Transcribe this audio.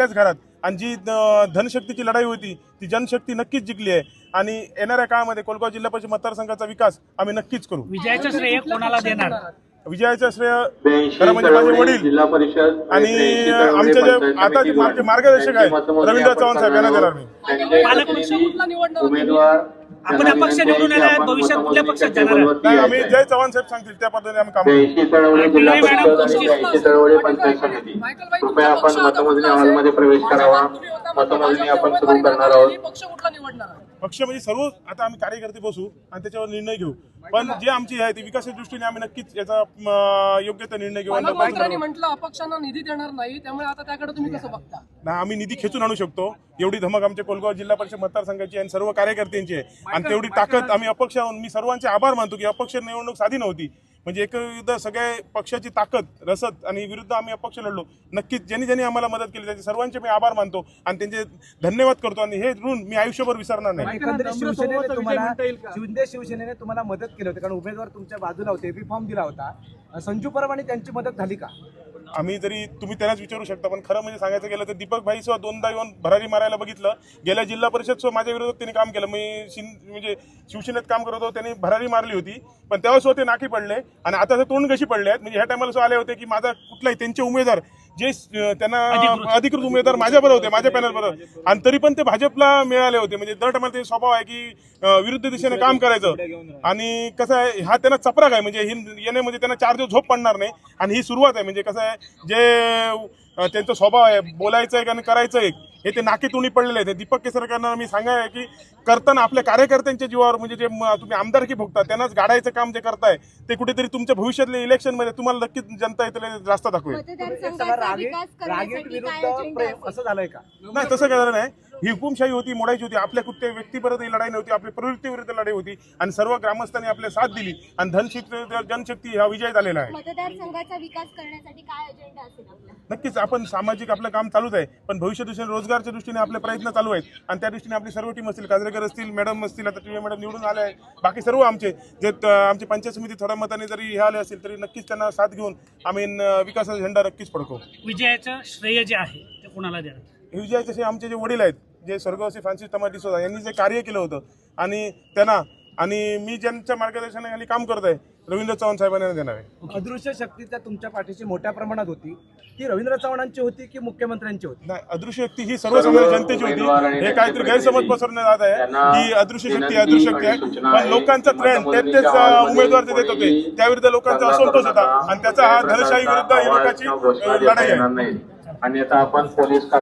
आपल्याच घरात. आणि जी धनशक्तीची लढाई होती ती जनशक्ती नक्कीच जिंकली आहे. आणि येणाऱ्या काळामध्ये कोलगाव जिल्हा परिषद मतदारसंघाचा विकास आम्ही नक्कीच करू. विजयाचं श्रेय कोणाला देणार? विजयाचं श्रेय खरं म्हणजे माझे वडील. जिल्हा परिषद आणि आमचे जे आता जे. मार्गदर्शक आहेत मतमोजणी रवींद्र चव्हाण साहेब यांना देणार मी. आपण अपक्ष निवडून आले, आपण भविष्यात कुठल्या पक्षात जाणार? आम्ही. जय चव्हाण साहेब सांगतील त्या पद्धतीने आम्ही काम कृपया आपण मतमोजणी हॉलमध्ये प्रवेश करावा. मतमोजणी आपण सुरू करणार आहोत. पक्ष म्हणजे सर्व आता आम्ही कार्यकर्ते बसू आणि त्याच्यावर निर्णय घेऊ. पण जे आमची आहे ती विकासाच्या दृष्टीने आम्ही नक्कीच याचा योग्य तो निर्णय घेऊ म्हटलं अपक्षांना निधी देणार नाही त्यामुळे आता त्याकडे तुम्ही कसं बघता? लवकर- आम्ही निधी खेचून आणू शकतो. एवढी धमक आमच्या कोलगाव जिल्हा परिषद मतदारसंघाची आणि सर्व कार्यकर्त्यांची आहे. आणि तेवढी ताकद आम्ही अपक्ष आहोत. मी सर्वांचे आभार मानतो की अपक्ष निवडणूक साधी नव्हती. म्हणजे एक विरुद्ध सगळ्या पक्षाची ताकद रसद आणि विरुद्ध आम्ही अपक्ष लढलो. नक्कीच ज्यांनी ज्यांनी आम्हाला मदत केली त्याचे सर्वांचे मी आभार मानतो आणि त्यांचे धन्यवाद करतो आणि हे ऋण मी आयुष्यभर विसरणार नाही. शिवसेनेने शिवसेनेने तुम्हाला मदत केली होती कारण उमेदवार तुमच्या बाजूला होते बी फॉर्म दिला होता. संजू परब आणि त्यांची मदत झाली का? आम्ही जरी तुम्ही त्यांनाच विचारू शकता पण खरं म्हणजे सांगायचं गेलं तर दीपक भाई सुद्धा दोनदा येऊन भरारी मारायला बघितलं. गेल्या जिल्हा परिषद सुद्धा माझ्या विरोधात त्यांनी काम केलं. मी शिन म्हणजे शिवसेनेत काम करत होतो त्यांनी भरारी मारली होती. पण तेव्हा सुद्धा ते नाकी पडले. आणि आता ते तोंड कशी पडले आहेत. म्हणजे ह्या टायमाला सुद्धा आले होते की माझा कुठलाही त्यांचे उमेदवार जे त्यांना अधिकृत. उमेदवार माझ्याबरोबर होते माझ्या पॅनल बरोबर आणि तरी पण ते भाजपला मिळाले होते. म्हणजे दर टायमाला ते स्वभाव आहे की विरुद्ध दिशेने काम करायचं. आणि कसं आहे हा त्यांना चपराक आहे. म्हणजे ही येणे म्हणजे त्यांना चार दिवस झोप पडणार नाही. आणि ही सुरुवात आहे. म्हणजे कसं आहे जे त्यांचा स्वभाव आहे बोलायचं एक आणि करायचं एक हे ते नाकी तुणी पडलेले आहेत. दीपक केसरकरांना मी सांगाय की करताना आपल्या कार्यकर्त्यांच्या जीवावर म्हणजे जे तुम्ही आमदारकी भोगता त्यांनाच गाडायचं काम जे करताय ते कुठेतरी तुमच्या भविष्यातल्या इलेक्शनमध्ये तुम्हाला नक्कीच जनता इथले रास्ता दाखवेल. नाही तसं काय झालं नाही. ही हुकुमशाही होती मोडायची होती. आपल्या कुठल्या व्यक्तीपर्यंत ही लढाई नव्हती आपली प्रवृत्तीविरुद्ध लढाई होती. आणि सर्व ग्रामस्थांनी आपल्या साथ दिली. आणि धनशक्ती जनशक्ती हा विजय झालेला आहे. मतदारसंघाचा विकास करण्यासाठी काय अजेंडा असेल आपला? नक्कीच आपण सामाजिक आपलं काम चालूच आहे. पण भविष्य दृष्टीने रोजगारच्या दृष्टीने आपले प्रयत्न चालू आहेत. आणि त्या दृष्टीने आपली सर्व टीम असतील. काजरेकर असतील मॅडम असतील आता टी मॅडम निवडून आले आहे बाकी सर्व आमचे जे आमची पंचायत समिती थोड्या मताने जरी हे आले असतील तरी नक्कीच त्यांना साथ घेऊन आम्ही विकासाचा झेंडा नक्कीच फडकवू. विजयाचं श्रेय जे आहे ते कोणाला देणार हे विजय जसे आमचे जे वडील आहेत जे स्वर्गवासी फ्रान्सिस टमाटी सोदा यांनी जे कार्य केलं होतं आणि त्यांना आणि मी ज्यांच्या मार्गदर्शनाखाली काम करत आहे रवींद्र चव्हाण साहेबांना देणार आहे. अदृश्य शक्ती त्या तुमच्या पाठीशी मोठ्या प्रमाणात होती. ती रवींद्र चव्हाणांची होती की मुख्यमंत्र्यांची होती? नाही अदृश्य शक्ती ही सर्वसामान्य जनतेची होती. हे काहीतरी गैरसमज पसरण्यात जात आहे की अदृश्य शक्ती अदृश्य शक्ती आहे. पण लोकांचा ट्रेंड तेच तेच उमेदवार ते देत होते. त्याविरुद्ध लोकांचा असंतोष होता. आणि त्याचा हा धनशाही विरुद्ध ही लोकांची लढाई आहे. आणि आता आपण पोलीस